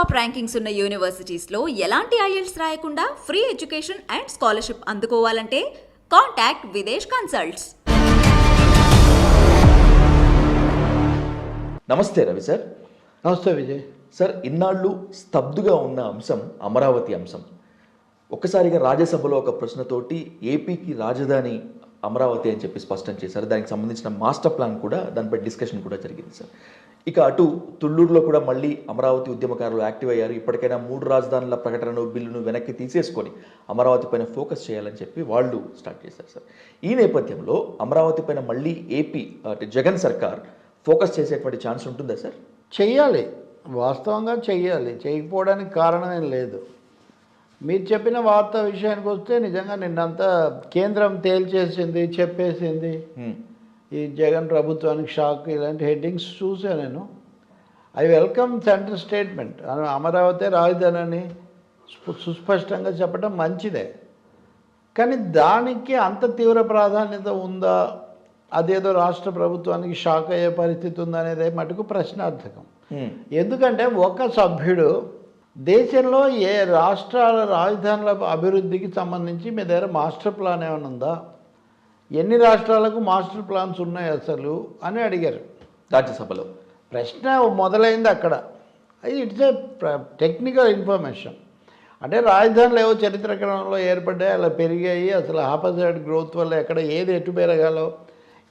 Top rankings ఉన్న యూనివర్సిటీస్లో ఎలాంటి IELTS రాయకుండా ఫ్రీ ఎడ్యుకేషన్ అండ్ స్కాలర్షిప్ అందుకోవాలంటే కాంటాక్ట్ విదేశ్ కన్సల్ట్స్. నమస్తే రవి సార్. నమస్తే విజయ్. సార్ ఇన్నాళ్ళు స్తబ్దుగా ఉన్న అంశం అమరావతి అంశం. ఒక్కసారిగా రాజ్యసభలో ఒక ప్రశ్నతోటి ఏపీకి రాజధాని అమరావతి అని చెప్పి స్పష్టం చేశారు. దానికి సంబంధించిన మాస్టర్ ప్లాన్ కూడా దానిపై డిస్కషన్ కూడా జరిగింది సార్. ఇక అటు తుళ్ళూరులో కూడా మళ్ళీ అమరావతి ఉద్యమకారులు యాక్టివ్ అయ్యారు. ఇప్పటికైనా మూడు రాజధానుల ప్రకటనను బిల్లును వెనక్కి తీసేసుకొని అమరావతి పైన ఫోకస్ చేయాలని చెప్పి వాళ్ళు స్టార్ట్ చేశారు సార్. ఈ నేపథ్యంలో అమరావతి పైన మళ్ళీ ఏపీ అంటే జగన్ సర్కార్ ఫోకస్ చేసేటువంటి ఛాన్స్ ఉంటుందా సార్? చెయ్యాలి. వాస్తవంగా చెయ్యాలి. చేయకపోవడానికి కారణం ఏం లేదు. మీరు చెప్పిన వార్త విషయానికి వస్తే నిజంగా నిన్నంతా కేంద్రం తేల్చేసింది చెప్పేసింది. ఈ జగన్ ప్రభుత్వానికి షాక్ ఇలాంటి హెడ్డింగ్స్ చూసా నేను. I welcome central statement. Amaravati రాజధాని అని సు- సుస్పష్టంగా చెప్పడం మంచిదే. కానీ దానికి అంత తీవ్ర ప్రాధాన్యత ఉందా? అదేదో రాష్ట్ర ప్రభుత్వానికి షాక్ అయ్యే పరిస్థితి ఉందా అనేది మటుకు ప్రశ్నార్థకం. ఎందుకంటే ఒక సభ్యుడు దేశంలో ఏ రాష్ట్రాల రాజధానుల అభివృద్ధికి సంబంధించి మీ దగ్గర మాస్టర్ ప్లాన్ ఏమైనా ఉందా? ఎన్ని రాష్ట్రాలకు మాస్టర్ ప్లాన్స్ ఉన్నాయి అసలు అని అడిగారు. రాజ్యసభలో ప్రశ్న మొదలైంది అక్కడ. ఇట్స్ ఏ టెక్నికల్ ఇన్ఫర్మేషన్ అంటే రాజధానులు ఏవో చరిత్ర క్రమంలో ఏర్పడ్డాయి అలా పెరిగాయి అసలు ఆపోజిట్ గ్రోత్ వల్ల ఎక్కడ ఏది ఎటు పెరగాలో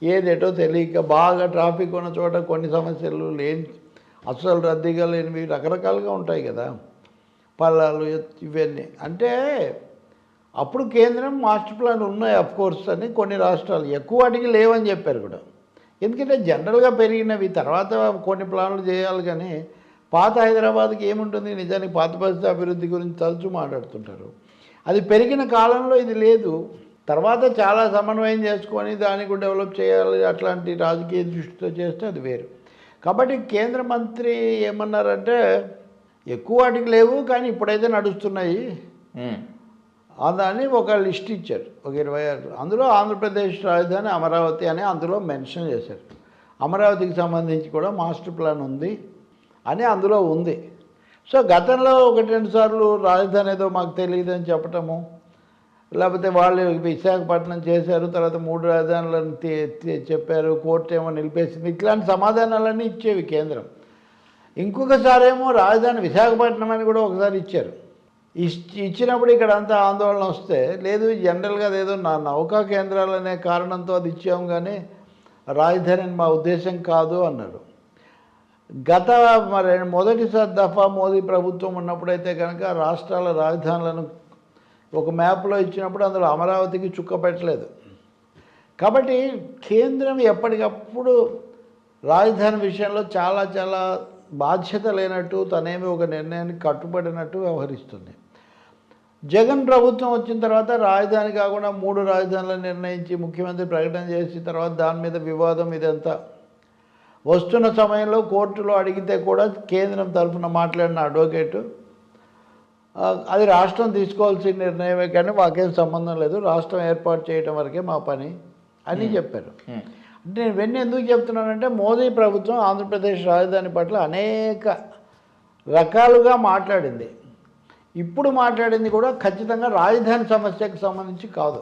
ఏది ఎటో తెలియక బాగా ట్రాఫిక్ ఉన్న చోట కొన్ని సమస్యలు లేని అసలు రద్దీగా లేనివి రకరకాలుగా ఉంటాయి కదా. పల్లాలు ఇవన్నీ. అంటే అప్పుడు కేంద్రం మాస్టర్ ప్లాన్ ఉన్నాయి అఫ్ కోర్స్ అని కొన్ని రాష్ట్రాలు ఎక్కువ వాటికి లేవని చెప్పారు కూడా. ఎందుకంటే జనరల్గా పెరిగినవి తర్వాత కొన్ని ప్లాన్లు చేయాలి కానీ పాత హైదరాబాద్కి ఏముంటుంది? నిజానికి పాత పరిస్థితి అభివృద్ధి గురించి తరచూ మాట్లాడుతుంటారు. అది పెరిగిన కాలంలో ఇది లేదు. తర్వాత చాలా సమన్వయం చేసుకొని దానికి డెవలప్ చేయాలి అట్లాంటి రాజకీయ దృష్టితో చేస్తే అది వేరు. కాబట్టి కేంద్ర మంత్రి ఏమన్నారంటే ఎక్కువ వాటికి లేవు కానీ ఇప్పుడైతే నడుస్తున్నాయి. అని ఒక లిస్ట్ ఇచ్చారు ఒక ఇరవై ఆరు. అందులో ఆంధ్రప్రదేశ్ రాజధాని అమరావతి అని అందులో మెన్షన్ చేశారు. అమరావతికి సంబంధించి కూడా మాస్టర్ ప్లాన్ ఉంది అని అందులో ఉంది. సో గతంలో ఒకటి రెండు సార్లు రాజధాని ఏదో మాకు తెలియదు అని చెప్పటము లేకపోతే వాళ్ళు విశాఖపట్నం చేశారు తర్వాత మూడు రాజధానులను చెప్పారు కోర్టు ఏమో నిలిపేసింది. ఇట్లాంటి సమాధానాలన్నీ ఇచ్చేవి కేంద్రం. ఇంకొకసారి ఏమో రాజధాని విశాఖపట్నం అని కూడా ఒకసారి ఇచ్చారు. ఇచ్చినప్పుడు ఇక్కడ అంతా ఆందోళన వస్తే లేదు జనరల్గా అదేదో నా నౌకా కేంద్రాలు అనే కారణంతో అది ఇచ్చాము కానీ రాజధాని అని మా ఉద్దేశం కాదు అన్నారు గత మరి మొదటిసారి దఫా మోదీ ప్రభుత్వం ఉన్నప్పుడైతే కనుక రాష్ట్రాల రాజధానులను ఒక మ్యాప్లో ఇచ్చినప్పుడు అందులో అమరావతికి చుక్క పెట్టలేదు. కాబట్టి కేంద్రం ఎప్పటికప్పుడు రాజధాని విషయంలో చాలా చాలా బాధ్యత లేనట్టు తనేమి ఒక నిర్ణయానికి కట్టుబడినట్టు వ్యవహరిస్తుంది. జగన్ ప్రభుత్వం వచ్చిన తర్వాత రాజధాని కాకుండా మూడు రాజధానులను నిర్ణయించి ముఖ్యమంత్రి ప్రకటన చేసి తర్వాత దాని మీద వివాదం ఇదంతా. వస్తున్న సమయంలో కోర్టులో అడిగితే కూడా కేంద్రం తరఫున మాట్లాడిన అడ్వకేటు అది రాష్ట్రం తీసుకోవాల్సిన నిర్ణయమే కానీ మాకేం సంబంధం లేదు రాష్ట్రం ఏర్పాటు చేయడం వరకే మా పని అని చెప్పారు. అంటే నేను ఇవన్నీ ఎందుకు చెప్తున్నానంటే మోదీ ప్రభుత్వం ఆంధ్రప్రదేశ్ రాజధాని పట్ల అనేక రకాలుగా మాట్లాడింది. ఇప్పుడు మాట్లాడింది కూడా ఖచ్చితంగా రాజధాని సమస్యకు సంబంధించి కాదు.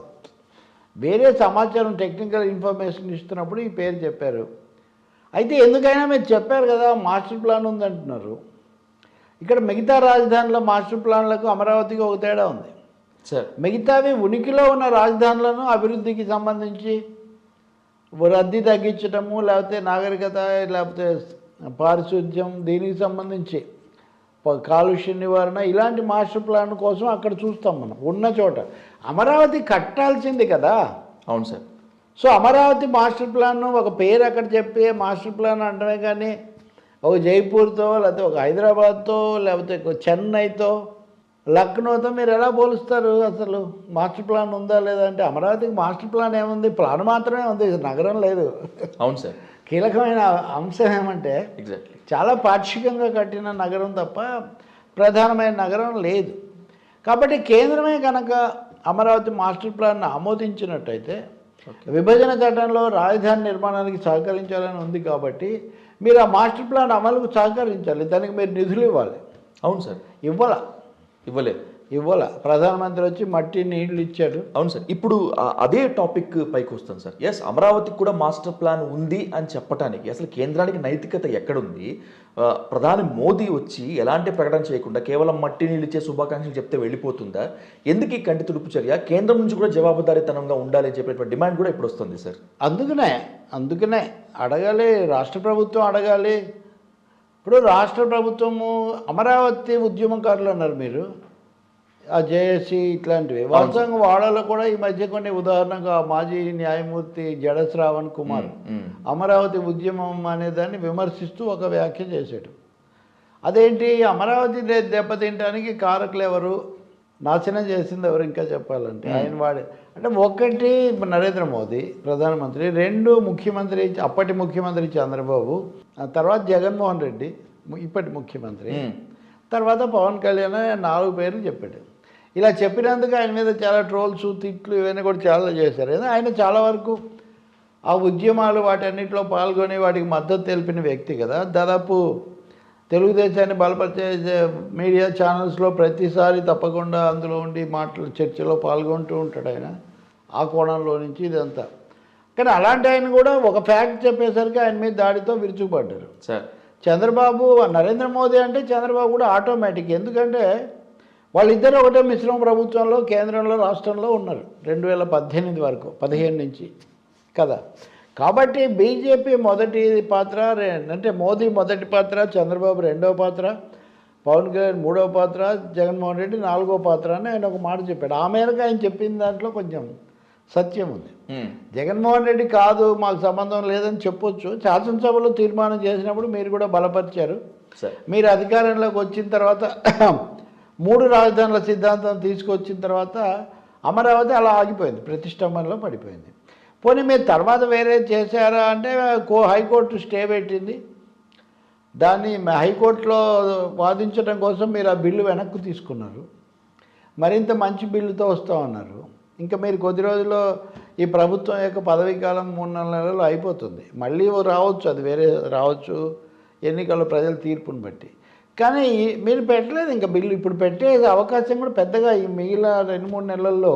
వేరే సమాచారం టెక్నికల్ ఇన్ఫర్మేషన్ ఇస్తున్నప్పుడు ఈ పేరు చెప్పారు. అయితే ఎందుకైనా మీరు చెప్పారు కదా మాస్టర్ ప్లాన్ ఉందంటున్నారు ఇక్కడ మిగతా రాజధానుల మాస్టర్ ప్లాన్లకు అమరావతికి ఒక తేడా ఉంది. సార్ మిగతావి ఉనికిలో ఉన్న రాజధానులను అభివృద్ధికి సంబంధించి రద్దీ తగ్గించడము లేకపోతే నాగరికత లేకపోతే పారిశుద్ధ్యం దీనికి సంబంధించి కాలుష్య నివారణ ఇలాంటి మాస్టర్ ప్లాన్ కోసం అక్కడ చూస్తాం మనం. ఉన్న చోట. అమరావతి కట్టాల్సింది కదా. అవును sir. So Amaravati master plan ఒక పేరు అక్కడ చెప్పి మాస్టర్ ప్లాన్ అంటమే కానీ ఒక జైపూర్తో లేకపోతే ఒక హైదరాబాద్తో లేకపోతే చెన్నైతో లక్నోతో మీరు ఎలా పోలుస్తారు అసలు? మాస్టర్ ప్లాన్ ఉందా లేదా అంటే అమరావతికి మాస్టర్ ప్లాన్ ఏముంది? ప్లాన్ మాత్రమే ఉంది. నగరం లేదు. అవును సార్. కీలకమైన అంశం ఏమంటే ఎగ్జాక్ట్లీ చాలా పాక్షికంగా కట్టిన నగరం తప్ప ప్రధానమైన నగరం లేదు. కాబట్టి కేంద్రమే కనుక అమరావతి మాస్టర్ ప్లాన్ ఆమోదించినట్టయితే విభజన చట్టంలో రాజధాని నిర్మాణానికి సహకరించాలని ఉంది కాబట్టి మీరు ఆ మాస్టర్ ప్లాన్ అమలుకు సహకరించాలి దానికి మీరు నిధులు ఇవ్వాలి. అవును సార్. ఇవ్వాల? ఇవ్వలేదు. ఇవ్వాల. ప్రధానమంత్రి వచ్చి మట్టి నీళ్ళు ఇచ్చాడు. అవును సార్. ఇప్పుడు అదే టాపిక్ పైకి వస్తాను సార్. ఎస్ అమరావతికి కూడా మాస్టర్ ప్లాన్ ఉంది అని చెప్పడానికి అసలు కేంద్రానికి నైతికత ఎక్కడుంది? ప్రధాని మోదీ వచ్చి ఎలాంటి ప్రకటన చేయకుండా కేవలం మట్టి నీళ్ళు ఇచ్చే శుభాకాంక్షలు చెప్తే వెళ్ళిపోతుందా? ఎందుకు ఈ కంటి తుడుపు చర్య? కేంద్రం నుంచి కూడా జవాబుదారీతనంగా ఉండాలి అని చెప్పేటువంటి డిమాండ్ కూడా ఇప్పుడు వస్తుంది సార్. అందుకనే అందుకనే అడగాలి రాష్ట్ర ప్రభుత్వం అడగాలి. ఇప్పుడు రాష్ట్ర ప్రభుత్వము అమరావతి ఉద్యమకారులు అన్నారు మీరు. ఆ జేఏసీ ఇట్లాంటివి. వాస్తవంగా వాళ్ళలో కూడా ఈ మధ్య కొన్ని ఉదాహరణకు ఆ మాజీ న్యాయమూర్తి జడ శ్రావణ్ కుమార్. అమరావతి ఉద్యమం అనే దాన్ని విమర్శిస్తూ ఒక వ్యాఖ్య చేశాడు. అదేంటి? అమరావతి దెబ్బతింటానికి కారకులు ఎవరు? నాశనం చేసింది ఎవరు ఇంకా చెప్పాలంటే? ఆయన వాడే అంటే ఒకటి నరేంద్ర మోదీ ప్రధానమంత్రి రెండు ముఖ్యమంత్రి అప్పటి ముఖ్యమంత్రి చంద్రబాబు ఆ తర్వాత జగన్మోహన్ రెడ్డి ఇప్పటి ముఖ్యమంత్రి. తర్వాత పవన్ కళ్యాణ్ నాలుగు పేర్లు చెప్పాడు. ఇలా చెప్పినందుకు ఆయన మీద చాలా ట్రోల్స్ తిట్లు ఇవన్నీ కూడా చాలా చేశారు. ఆయన చాలా వరకు ఆ ఉద్యమాలు వాటన్నిటిలో పాల్గొని వాటికి మద్దతు తెలిపిన వ్యక్తి కదా. దాదాపు తెలుగుదేశాన్ని బలపరిచే మీడియా ఛానల్స్లో ప్రతిసారి తప్పకుండా అందులో ఉండి మాటలు చర్చలో పాల్గొంటూ ఉంటాడు ఆయన. ఆ కోణంలో నుంచి ఇదంతా. కానీ అలాంటి ఆయన కూడా ఒక ఫ్యాక్ట్ చెప్పేసరికి ఆయన మీద దాడితో విరుచుకుపడ్డారు. సార్. చంద్రబాబు నరేంద్ర మోదీ అంటే చంద్రబాబు కూడా ఆటోమేటిక్. ఎందుకంటే వాళ్ళిద్దరు ఒకటే మిశ్రమ ప్రభుత్వంలో కేంద్రంలో రాష్ట్రంలో ఉన్నారు. రెండు వేల పద్దెనిమిది వరకు పదిహేను నుంచి. కదా? కాబట్టి బీజేపీ మొదటి పాత్ర అంటే మోదీ మొదటి పాత్ర చంద్రబాబు రెండవ పాత్ర పవన్ కళ్యాణ్ మూడవ పాత్ర జగన్మోహన్ రెడ్డి నాలుగో పాత్ర అని ఆయన ఒక మాట చెప్పాడు. ఆ మేరకు ఆయన చెప్పిన దాంట్లో కొంచెం సత్యం ఉంది. జగన్మోహన్ రెడ్డి కాదు మాకు సంబంధం లేదని చెప్పొచ్చు. శాసనసభలో తీర్మానం చేసినప్పుడు మీరు కూడా బలపరిచారు. మీరు అధికారంలోకి వచ్చిన తర్వాత మూడు రాజధానుల సిద్ధాంతం తీసుకొచ్చిన తర్వాత అమరావతి అలా ఆగిపోయింది ప్రతిష్టంభనలో పడిపోయింది. పోనీ మీరు తర్వాత వేరే చేశారా అంటే కో హైకోర్టు స్టే పెట్టింది. దాన్ని హైకోర్టులో వాదించడం కోసం మీరు ఆ బిల్లు వెనక్కు తీసుకున్నారు. మరింత మంచి బిల్లుతో వస్తామన్నారు ఇంకా మీరు కొద్ది రోజుల్లో ఈ ప్రభుత్వం యొక్క పదవీ కాలం మూడు నాలుగు నెలలు అయిపోతుంది. మళ్ళీ రావచ్చు అది వేరే రావచ్చు. ఎన్నికల్లో ప్రజల తీర్పును బట్టి. కానీ మీరు పెట్టలేదు ఇంకా బిల్లు. ఇప్పుడు పెట్టే అవకాశం కూడా పెద్దగా ఈ మిగిలిన రెండు మూడు నెలల్లో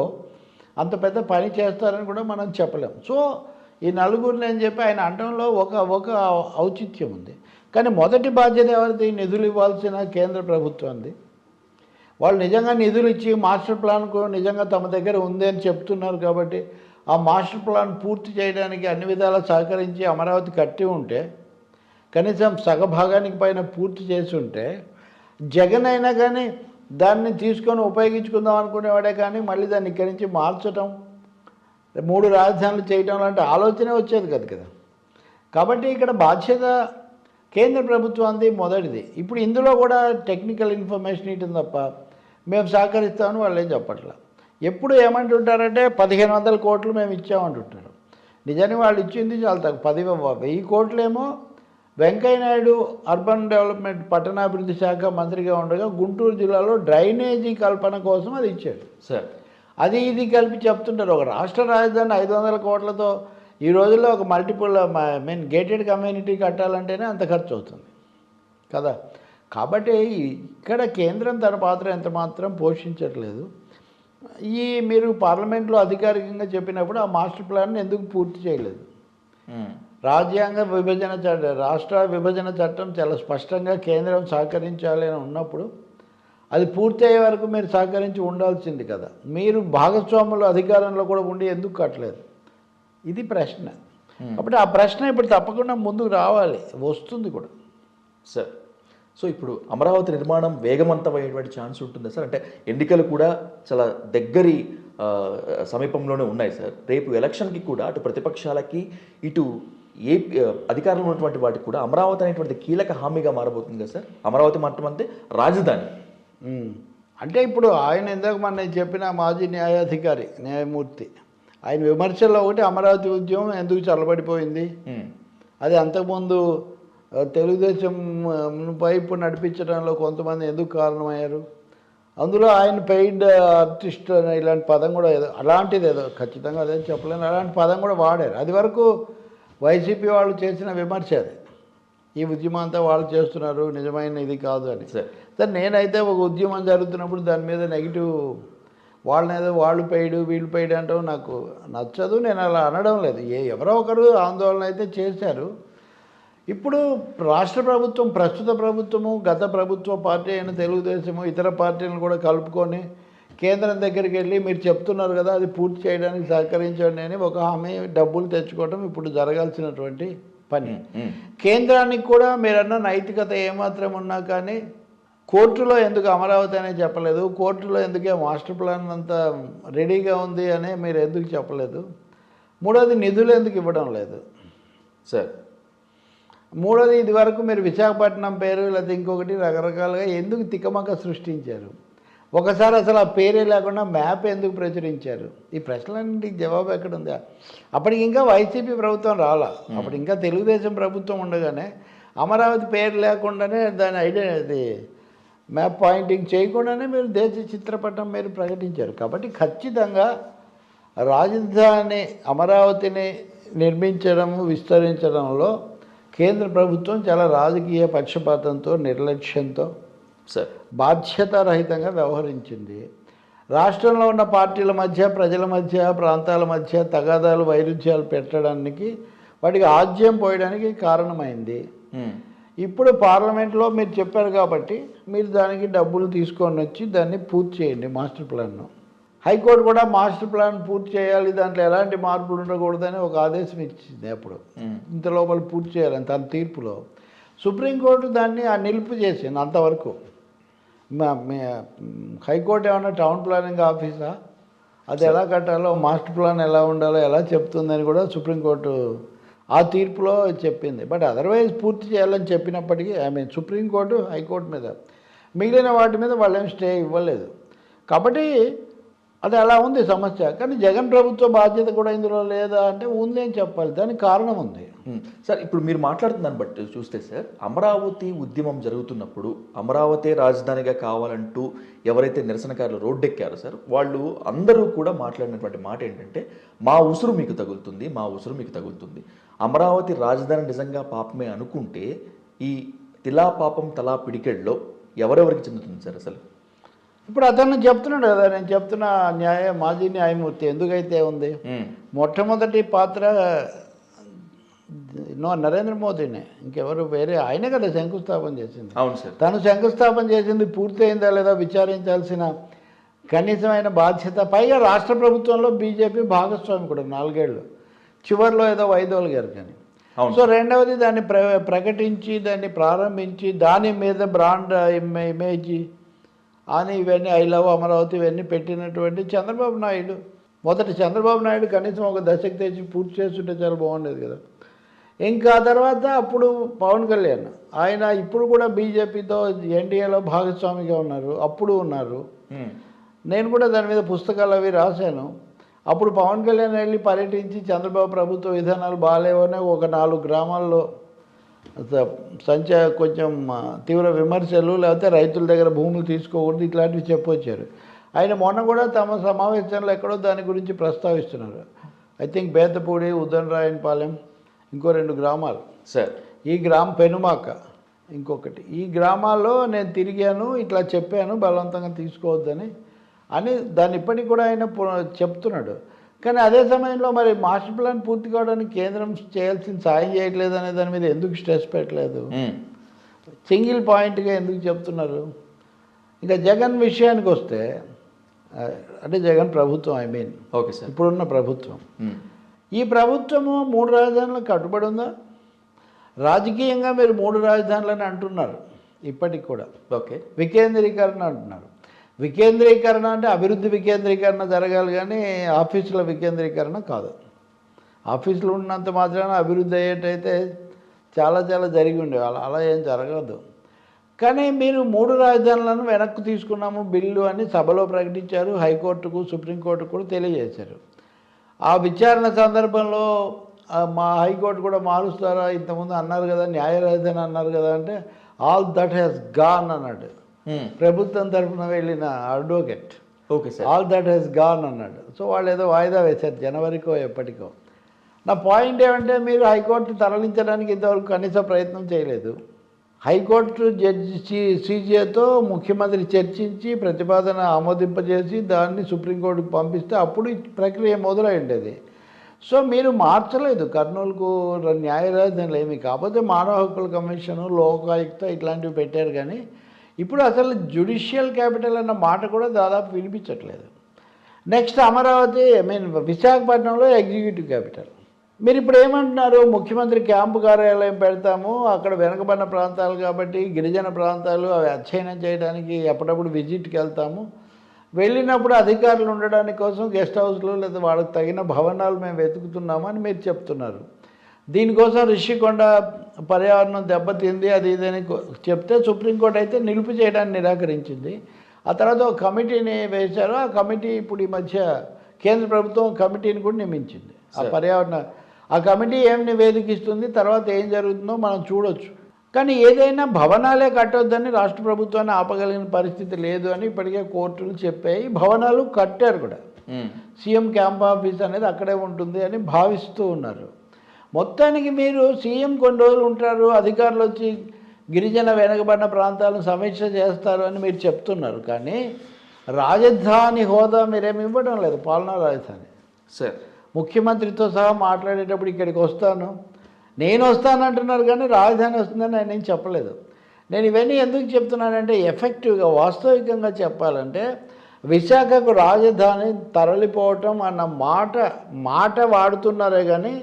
అంత పెద్ద పని చేస్తారని కూడా మనం చెప్పలేం. సో ఈ నలుగురిని అని చెప్పి ఆయన అంటంలో ఒక ఒక ఔచిత్యం ఉంది. కానీ మొదటి బాధ్యత ఎవరిది? నిధులు ఇవ్వాల్సిన కేంద్ర ప్రభుత్వంది. వాళ్ళు నిజంగా నిధులు ఇచ్చి మాస్టర్ ప్లాన్కు నిజంగా తమ దగ్గర ఉంది అని చెప్తున్నారు కాబట్టి ఆ మాస్టర్ ప్లాన్ పూర్తి చేయడానికి అన్ని విధాలా సహకరించి అమరావతి కట్టి ఉంటే కనీసం సగభాగానికి పైన పూర్తి చేసి ఉంటే జగన్ అయినా కానీ దాన్ని తీసుకొని ఉపయోగించుకుందాం అనుకునేవాడే కానీ మళ్ళీ దాన్ని ఇక్కడి నుంచి మార్చటం మూడు రాజధానులు చేయటం లాంటి ఆలోచనే వచ్చేది కదా కదా. కాబట్టి ఇక్కడ బాధ్యత కేంద్ర ప్రభుత్వానికి మొదటిది. ఇప్పుడు ఇందులో కూడా టెక్నికల్ ఇన్ఫర్మేషన్ ఇవ్వడం తప్ప మేము సహకరిస్తామని వాళ్ళు ఏం చెప్పట్లా? ఎప్పుడు ఏమంటుంటారంటే పదిహేను వందల కోట్లు మేము ఇచ్చామంటుంటారు. నిజానికి వాళ్ళు ఇచ్చింది చాలా తక్కువ పది వెయ్యి కోట్లేమో వెంకయ్య నాయుడు అర్బన్ డెవలప్మెంట్ పట్టణాభివృద్ధి శాఖ మంత్రిగా ఉండగా గుంటూరు జిల్లాలో డ్రైనేజీ కల్పన కోసం అది ఇచ్చాడు. సార్. అది ఇది కలిపి చెప్తుంటారు. ఒక రాష్ట్ర రాజధాని ఐదు వందల కోట్లతో ఈ రోజుల్లో ఒక మల్టిపుల్ మీన్ గేటెడ్ కమ్యూనిటీ కట్టాలంటేనే అంత ఖర్చు అవుతుంది. కదా? కాబట్టి ఇక్కడ కేంద్రం తన పాత్ర ఎంత మాత్రం పోషించట్లేదు. ఈ మీరు పార్లమెంట్లో అధికారికంగా చెప్పినప్పుడు ఆ మాస్టర్ ప్లాన్ ఎందుకు పూర్తి చేయలేదు. రాజ్యాంగ విభజన చట్టం రాష్ట్ర విభజన చట్టం చాలా స్పష్టంగా కేంద్రం సహకరించాలి అని ఉన్నప్పుడు అది పూర్తి అయ్యే వరకు మీరు సహకరించి ఉండాల్సింది కదా. మీరు భాగస్వాములు అధికారంలో కూడా ఉండి ఎందుకు కట్టలేదు? ఇది ప్రశ్న. కాబట్టి ఆ ప్రశ్న ఇప్పుడు తప్పకుండా ముందుకు రావాలి. వస్తుంది కూడా. సార్ సో ఇప్పుడు అమరావతి నిర్మాణం వేగవంతమయ్యేటువంటి ఛాన్స్ ఉంటుందా సార్. అంటే ఎన్నికలు కూడా చాలా దగ్గరి సమీపంలోనే ఉన్నాయి సార్. రేపు ఎలక్షన్కి కూడా అటు ప్రతిపక్షాలకి ఇటు ఏ అధికారంలో ఉన్నటువంటి వాటికి కూడా అమరావతి అనేటువంటి కీలక హామీగా మారబోతుంది కదా సార్? అమరావతి అంతే రాజధాని. అంటే ఇప్పుడు ఆయన ఇందాక మన చెప్పిన మాజీ న్యాయాధికారి న్యాయమూర్తి ఆయన విమర్శల్లో ఒకటి అమరావతి ఉద్యమం ఎందుకు చల్లబడిపోయింది. అది అంతకుముందు తెలుగుదేశం వైపు నడిపించడంలో కొంతమంది ఎందుకు కారణమయ్యారు? అందులో ఆయన పెయిడ్ ఆర్టిస్ట్ అనే ఇలాంటి పదం కూడా ఏదో అలాంటిది ఏదో ఖచ్చితంగా అదే చెప్పలేను అలాంటి పదం కూడా వాడారు. అది వరకు వైసీపీ వాళ్ళు చేసిన విమర్శ అది. ఈ ఉద్యమం అంతా వాళ్ళు చేస్తున్నారు నిజమైన ఇది కాదు అని. సార్. సార్ నేనైతే ఒక ఉద్యమం జరుగుతున్నప్పుడు దాని మీద నెగిటివ్ వాళ్ళని ఏదో వాళ్ళు పెయిడ్ వీళ్ళు పెయిడ్ అంటాం నాకు నచ్చదు నేను అలా అనడం లేదు. ఏ ఎవరో ఒకరు ఆందోళన అయితే చేశారు. ఇప్పుడు రాష్ట్ర ప్రభుత్వం ప్రస్తుత ప్రభుత్వము గత ప్రభుత్వ పార్టీ అయిన తెలుగుదేశము ఇతర పార్టీలను కూడా కలుపుకొని కేంద్రం దగ్గరికి వెళ్ళి మీరు చెప్తున్నారు కదా అది పూర్తి చేయడానికి సహకరించండి అని ఒక హామీ డబ్బులు తెచ్చుకోవడం ఇప్పుడు జరగాల్సినటువంటి పని. కేంద్రానికి కూడా మీరన్న నైతికత ఏమాత్రం ఉన్నా కానీ కోర్టులో ఎందుకు అమరావతి అనే చెప్పలేదు కోర్టులో ఎందుకే మాస్టర్ ప్లాన్ అంతా రెడీగా ఉంది అని మీరు ఎందుకు చెప్పలేదు? మూడోది నిధులు ఎందుకు ఇవ్వడం లేదు? సార్. మూడోది ఇది వరకు మీరు విశాఖపట్నం పేరు లేకపోతే ఇంకొకటి రకరకాలుగా ఎందుకు తికమక సృష్టించారు? ఒకసారి అసలు ఆ పేరే లేకుండా మ్యాప్ ఎందుకు ప్రచురించారు? ఈ ప్రశ్నలన్నింటికి జవాబు ఎక్కడ ఉందా అప్పటికి ఇంకా వైసీపీ ప్రభుత్వం రాలా. అప్పుడు ఇంకా తెలుగుదేశం ప్రభుత్వం ఉండగానే అమరావతి పేరు లేకుండానే దాని ఐడియా మ్యాప్ పాయింటింగ్ చేయకుండానే మీరు దేశ చిత్రపటం మీరు ప్రకటించారు. కాబట్టి ఖచ్చితంగా రాజధాని అమరావతిని నిర్మించడము విస్తరించడంలో కేంద్ర ప్రభుత్వం చాలా రాజకీయ పక్షపాతంతో నిర్లక్ష్యంతో సార్. బాధ్యతారహితంగా వ్యవహరించింది. రాష్ట్రంలో ఉన్న పార్టీల మధ్య ప్రజల మధ్య ప్రాంతాల మధ్య తగాదాలు వైరుధ్యాలు పెట్టడానికి వాటికి ఆజ్యం పోయడానికి కారణమైంది. ఇప్పుడు పార్లమెంట్లో మీరు చెప్పారు కాబట్టి మీరు దానికి డబ్బులు తీసుకొని వచ్చి దాన్ని పూర్తి చేయండి మాస్టర్ ప్లాన్ను. హైకోర్టు కూడా మాస్టర్ ప్లాన్ పూర్తి చేయాలి దాంట్లో ఎలాంటి మార్పులు ఉండకూడదని ఒక ఆదేశం ఇచ్చింది అప్పుడు. ఇంత లోపల పూర్తి చేయాలని తన తీర్పులో. సుప్రీంకోర్టు దాన్ని ఆ నిలుపు చేసింది అంతవరకు. హైకోర్టు ఏమన్నా టౌన్ ప్లానింగ్ ఆఫీసా? అది ఎలా కట్టాలో మాస్టర్ ప్లాన్ ఎలా ఉండాలో ఎలా చెప్తుందని కూడా సుప్రీంకోర్టు ఆ తీర్పులో చెప్పింది. బట్ అదర్వైజ్ పూర్తి చేయాలని చెప్పినప్పటికీ ఐ మీన్ సుప్రీంకోర్టు హైకోర్టు మీద మిగిలిన వాటి మీద వాళ్ళేం స్టే ఇవ్వలేదు. కాబట్టి అది అలా ఉంది సమస్య. కానీ జగన్ ప్రభుత్వ బాధ్యత కూడా ఇందులో లేదా అంటే ఉంది అని చెప్పాలి. దానికి కారణం ఉంది. సార్ ఇప్పుడు మీరు మాట్లాడుతున్న దాన్ని బట్టి చూస్తే సార్ అమరావతి ఉద్యమం జరుగుతున్నప్పుడు అమరావతి రాజధానిగా కావాలంటూ ఎవరైతే నిరసనకారులు రోడ్డెక్కారో సార్ వాళ్ళు అందరూ కూడా మాట్లాడినటువంటి మాట ఏంటంటే మా ఉసురు మీకు తగులుతుంది మా ఉసురు మీకు తగులుతుంది. అమరావతి రాజధాని నిజంగా పాపమే అనుకుంటే ఈ తిలా పాపం తలా పిడికెళ్ళలో ఎవరెవరికి చెందుతుంది సార్ అసలు? ఇప్పుడు అతను చెప్తున్నాడు కదా నేను చెప్తున్న న్యాయ మాజీ న్యాయమూర్తి ఎందుకైతే ఉంది. మొట్టమొదటి పాత్ర నో నరేంద్ర మోదీనే. ఇంకెవరు వేరే ఆయనే కదా శంకుస్థాపన చేసింది. అవును సార్. తను శంకుస్థాపన చేసింది పూర్తయిందా లేదా విచారించాల్సిన కనీసమైన బాధ్యత పైగా రాష్ట్ర ప్రభుత్వంలో బీజేపీ భాగస్వామి కూడా నాలుగేళ్ళు. చివరిలో ఏదో వైదోలు గారు కానీ. సో రెండవది దాన్ని ప్ర ప్రకటించి దాన్ని ప్రారంభించి దాని మీద బ్రాండ్ ఇమే- ఇమేజ్ అని ఇవన్నీ ఐ లవ్ అమరావతి ఇవన్నీ పెట్టినటువంటి చంద్రబాబు నాయుడు. మొదటి చంద్రబాబు నాయుడు కనీసం ఒక దశకు తెచ్చి పూర్తి చేస్తుంటే చాలా బాగుండేది కదా. ఇంకా తర్వాత అప్పుడు పవన్ కళ్యాణ్ ఆయన ఇప్పుడు కూడా బీజేపీతో ఎన్డీఏలో భాగస్వామిగా ఉన్నారు అప్పుడు ఉన్నారు. నేను కూడా దాని మీద పుస్తకాలు అవి రాశాను. అప్పుడు పవన్ కళ్యాణ్ వెళ్ళి పర్యటించి చంద్రబాబు ప్రభుత్వ విధానాలు బాగాలేవని ఒక నాలుగు గ్రామాల్లో సంచ కొంచెం తీవ్ర విమర్శలు లేకపోతే రైతుల దగ్గర భూములు తీసుకోకూడదు ఇట్లాంటివి చెప్పొచ్చారు. ఆయన మొన్న కూడా తమ సమావేశంలో ఎక్కడో దాని గురించి ప్రస్తావిస్తున్నారు. ఐ థింక్ బేతపూడి ఉదయనరాయనపాలెం ఇంకో రెండు గ్రామాలు. సార్. ఈ గ్రామ పెనుమాక ఇంకొకటి. ఈ గ్రామాల్లో నేను తిరిగాను ఇట్లా చెప్పాను బలవంతంగా తీసుకోవద్దని అని దాన్ని ఇప్పటికి కూడా ఆయన చెప్తున్నాడు. కానీ అదే సమయంలో మరి మాస్టర్ ప్లాన్ పూర్తి కావడానికి కేంద్రం చేయాల్సిన సాయం చేయట్లేదు అనే దాని మీద ఎందుకు స్ట్రెస్ పెట్టలేదు. సింగిల్ పాయింట్గా ఎందుకు చెప్తున్నారు? ఇంకా జగన్ విషయానికి వస్తే అంటే జగన్ ప్రభుత్వం ఐ మీన్ ఓకే సార్. ఇప్పుడున్న ప్రభుత్వం. ఈ ప్రభుత్వము మూడు రాజధానులకు కట్టుబడి ఉందా? రాజకీయంగా మీరు మూడు రాజధానులని అంటున్నారు ఇప్పటికి కూడా. ఓకే. వికేంద్రీకరణ అంటున్నారు. వికేంద్రీకరణ అంటే అభివృద్ధి వికేంద్రీకరణ జరగాలి కానీ ఆఫీసుల వికేంద్రీకరణ కాదు. ఆఫీసులు ఉన్నంత మాత్రాన అభివృద్ధి అయ్యేటైతే చాలా చాలా జరిగి ఉండేవి. అలా అలా ఏం జరగదు. కానీ మీరు మూడు రాజధానులను వెనక్కి తీసుకున్నాము బిల్లు అని సభలో ప్రకటించారు హైకోర్టుకు సుప్రీంకోర్టుకు కూడా తెలియజేశారు. ఆ విచారణ సందర్భంలో మా హైకోర్టు కూడా మారుస్తారా? ఇంతకుముందు అన్నారు కదా న్యాయ రాజధాని అన్నారు కదా అంటే ఆల్ దట్ హ్యాస్ గాన్ అన్నాడు ప్రభుత్వం తరఫున వెళ్ళిన advocate. Okay sir all that he's gone అన్నాడు. సో వాళ్ళు ఏదో వాయిదా వేశారు జనవరికో ఎప్పటికో. నా పాయింట్ ఏమంటే మీరు హైకోర్టు తరలించడానికి ఇంతవరకు కనీస ప్రయత్నం చేయలేదు. హైకోర్టు జడ్జి సి సీజేతో ముఖ్యమంత్రి చర్చించి ప్రతిపాదన ఆమోదింపజేసి దాన్ని సుప్రీంకోర్టుకు పంపిస్తే అప్పుడు ఈ ప్రక్రియ మొదలైండేది సో మీరు మార్చలేదు. కర్నూలుకు ర- న్యాయ రాజధానులు ఏమి కాకపోతే మానవ హక్కుల కమిషను లోకాయుక్త ఇట్లాంటివి పెట్టారు కానీ ఇప్పుడు అసలు జ్యుడిషియల్ క్యాపిటల్ అన్న మాట కూడా దాదాపు వినిపించట్లేదు. నెక్స్ట్ అమరావతి ఐ మీన్ విశాఖపట్నంలో ఎగ్జిక్యూటివ్ క్యాపిటల్ మీరు ఇప్పుడు ఏమంటున్నారు? ముఖ్యమంత్రి క్యాంపు కార్యాలయం పెడతాము అక్కడ వెనకబడిన ప్రాంతాలు కాబట్టి గిరిజన ప్రాంతాలు అవి అధ్యయనం చేయడానికి ఎప్పుడప్పుడు విజిట్కి వెళ్తాము. వెళ్ళినప్పుడు అధికారులు ఉండడానికి కోసం గెస్ట్ హౌస్లో లేదా వాళ్ళకి తగిన భవనాలు మేము వెతుకుతున్నాము అని మీరు చెప్తున్నారు. దీనికోసం రిషికొండ పర్యావరణం దెబ్బతింది అది ఇదని చెప్తే సుప్రీంకోర్టు అయితే నిలుపు చేయడానికి నిరాకరించింది. ఆ తర్వాత ఒక కమిటీని వేశారు. ఆ కమిటీ ఇప్పుడు ఈ మధ్య కేంద్ర ప్రభుత్వం కమిటీని కూడా నియమించింది. ఆ పర్యావరణ ఆ కమిటీ ఏం నివేదికిస్తుంది తర్వాత ఏం జరుగుతుందో మనం చూడొచ్చు. కానీ ఏదైనా భవనాలే కట్టొద్దని రాష్ట్ర ప్రభుత్వాన్ని ఆపగలిగిన పరిస్థితి లేదు అని ఇప్పటికే కోర్టులు చెప్పాయి. భవనాలు కట్టారు కూడా. సీఎం క్యాంప్ ఆఫీస్ అనేది అక్కడే ఉంటుంది అని భావిస్తూ ఉన్నారు. మొత్తానికి మీరు సీఎం కొన్ని రోజులు ఉంటారు అధికారులు వచ్చి గిరిజన వెనకబడిన ప్రాంతాలను సమీక్ష చేస్తారు అని మీరు చెప్తున్నారు. కానీ రాజధాని హోదా మీరేమి ఇవ్వడం లేదు పాలనా రాజధాని. సార్. ముఖ్యమంత్రితో సహా మాట్లాడేటప్పుడు ఇక్కడికి వస్తాను. నేను వస్తానంటున్నారు కానీ రాజధాని వస్తుందని ఆయన ఏం చెప్పలేదు. నేను ఇవన్నీ ఎందుకు చెప్తున్నానంటే ఎఫెక్టివ్గా వాస్తవికంగా చెప్పాలంటే విశాఖకు రాజధాని తరలిపోవటం అన్న మాట మాట వాడుతున్నారే కానీ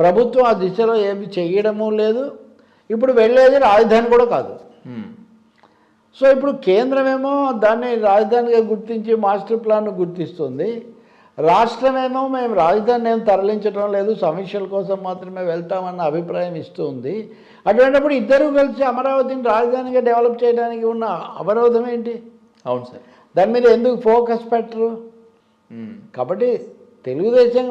ప్రభుత్వం ఆ దిశలో ఏమి చేయడము లేదు. ఇప్పుడు వెళ్ళేది రాజధాని కూడా కాదు. సో ఇప్పుడు కేంద్రమేమో దాన్ని రాజధానిగా గుర్తించి మాస్టర్ ప్లాన్ గుర్తిస్తుంది. రాష్ట్రమేమో మేము రాజధాని ఏం తరలించడం లేదు. సమీక్షల కోసం మాత్రమే వెళ్తామన్న అభిప్రాయం ఇస్తుంది. అటువంటిప్పుడు ఇద్దరూ కలిసి అమరావతిని రాజధానిగా డెవలప్ చేయడానికి ఉన్న అవరోధం ఏంటి? అవును సార్. దాని మీద ఎందుకు ఫోకస్ పెట్టరు. కాబట్టి తెలుగుదేశం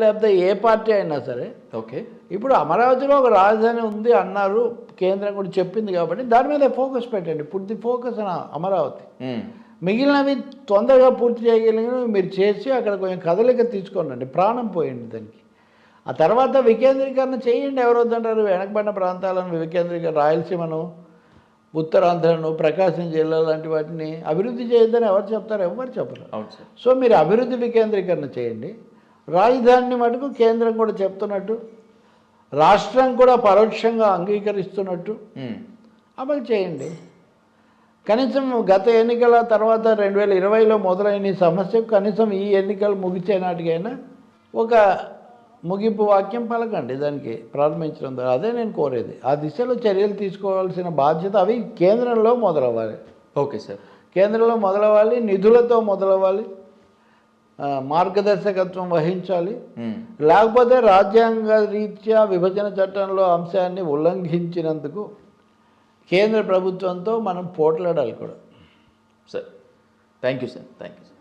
లేకపోతే ఏ పార్టీ అయినా సరే ఓకే. ఇప్పుడు అమరావతిలో ఒక రాజధాని ఉంది అన్నారు కేంద్రం కూడా చెప్పింది కాబట్టి దాని మీద ఫోకస్ పెట్టండి. పూర్తి ఫోకస్ అమరావతి. మిగిలినవి తొందరగా పూర్తి చేయగలిగినవి మీరు చేసి అక్కడ కొంచెం కదలిక తీసుకోండి ప్రాణం పోయండి దానికి. ఆ తర్వాత వికేంద్రీకరణ చేయండి ఎవరు వద్దంటారు వెనకబడిన ప్రాంతాలను వికేంద్రీకరణ రాయలసీమను ఉత్తరాంధ్రను ప్రకాశం జిల్లా లాంటి వాటిని అభివృద్ధి చేయొద్దని ఎవరు చెప్తారు ఎవరు చెప్పరు. సో మీరు అభివృద్ధి వికేంద్రీకరణ చేయండి. రాజధానిని మటుకు కేంద్రం కూడా చెప్తున్నట్టు రాష్ట్రం కూడా పరోక్షంగా అంగీకరిస్తున్నట్టు. అమలు చేయండి. కనీసం గత ఎన్నికల తర్వాత రెండు వేల ఇరవైలో మొదలైన సమస్యకు కనీసం ఈ ఎన్నికలు ముగిసే నాటికైనా ఒక ముగింపు వాక్యం పలకండి దానికి ప్రారంభించడం ద్వారా. అదే నేను కోరేది. ఆ దిశలో చర్యలు తీసుకోవాల్సిన బాధ్యత అవి కేంద్రంలో మొదలవ్వాలి. Okay sir. కేంద్రంలో మొదలవ్వాలి నిధులతో మొదలవ్వాలి మార్గదర్శకత్వం వహించాలి. లేకపోతే రాజ్యాంగ రీత్యా విభజన చట్టంలో అంశాన్ని ఉల్లంఘించినందుకు కేంద్ర ప్రభుత్వంతో మనం పోట్లాడాలి కూడా. Sir thank you sir thank you sir.